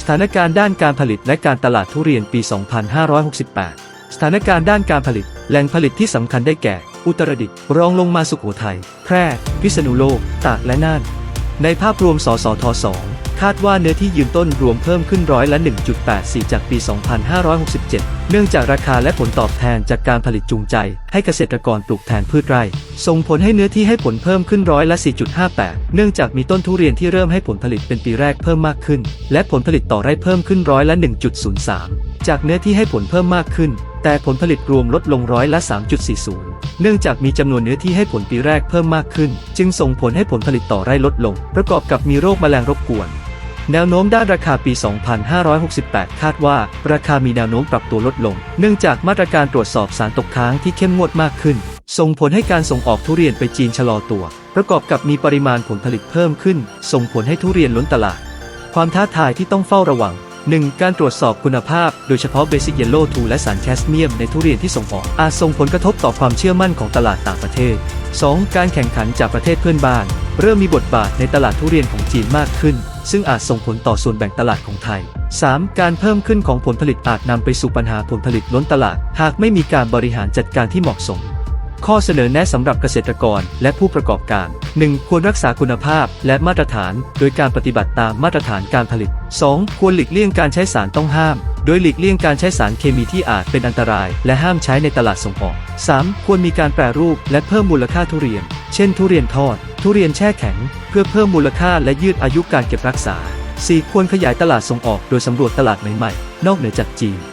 สถานการณ์ด้านการผลิตและการตลาดทุเรียนปี 2568 สถานการณ์ด้านการผลิต แหล่งผลิตที่สำคัญได้แก่ อุตรดิตถ์รองลงมาสุขโขทัย แพร่ พิษณุโลก ตากและน่าน ในภาพรวมสสท2 คาดว่าเนื้อที่ยืนต้นรวมเพิ่มขึ้นร้อยละ 1.84 จากปี 2567 เนื่องจากราคาและผลตอบแทนจากการผลิตจูงใจ ให้เกษตรกรปลูกแทนพืชไร่ ส่งผลให้เนื้อที่ให้ผลเพิ่มขึ้นร้อยละ 4.58 เนื่องจากมีต้นทุเรียนที่เริ่มให้ผลผลิตเป็นปีแรกเพิ่มมากขึ้น และผลผลิตต่อไร่เพิ่มขึ้นร้อยละ 1.03 จากเนื้อที่ให้ผลเพิ่มมากขึ้น แต่ผลผลิตรวมลดลงร้อยละ 3.40 เนื่องจากมีจำนวนเนื้อที่ให้ผลปีแรกเพิ่มมากขึ้น จึงส่งผลให้ผลผลิตต่อไร่ลดลง ประกอบกับมีโรคแมลงรบกวน แนวโน้มด้านราคาปี 2568 คาดว่า ราคามีแนวโน้มปรับตัวลดลง เนื่องจากมาตรการตรวจสอบสารตกค้างที่เข้มงวดมากขึ้น ส่งผลให้การส่งออกทุเรียนไปจีนชะลอตัว ประกอบกับมีปริมาณผลผลิตเพิ่มขึ้น ส่งผลให้ทุเรียนล้นตลาด ความท้าทายที่ต้องเฝ้าระวัง 1. การตรวจสอบคุณภาพ โดยเฉพาะเบสิกเยลโล่ทูและสารแคสเมียมในทุเรียนที่ส่งออกอาจส่งผลกระทบต่อความเชื่อมั่นของตลาดต่างประเทศ 2. การแข่งขันจากประเทศเพื่อนบ้าน เริ่มมีบทบาทในตลาดทุเรียนของจีนมากขึ้น ซึ่งอาจส่งผลต่อส่วนแบ่งตลาดของไทย 3. การเพิ่มขึ้นของผลผลิตอาจนำไปสู่ปัญหาผลผลิตล้นตลาด หากไม่มีการบริหารจัดการที่เหมาะสม ข้อเสนอแนะสำหรับเกษตรกรและผู้ประกอบการ 1. ควรรักษาคุณภาพและมาตรฐาน โดยการปฏิบัติตามมาตรฐานการผลิต 2. ควรหลีกเลี่ยงการใช้สารต้องห้าม โดยหลีกเลี่ยงการใช้สารเคมีที่อาจเป็นอันตราย และห้ามใช้ในตลาดส่งออก 3. ควรมีการแปรรูปและเพิ่มมูลค่าทุเรียน เช่น ทุเรียนทอด ทุเรียนแช่แข็ง เพื่อเพิ่มมูลค่าและยืดอายุการเก็บรักษา 4. ควรขยายตลาดส่งออกโดยสำรวจตลาดใหม่ๆ นอกเหนือจากจีน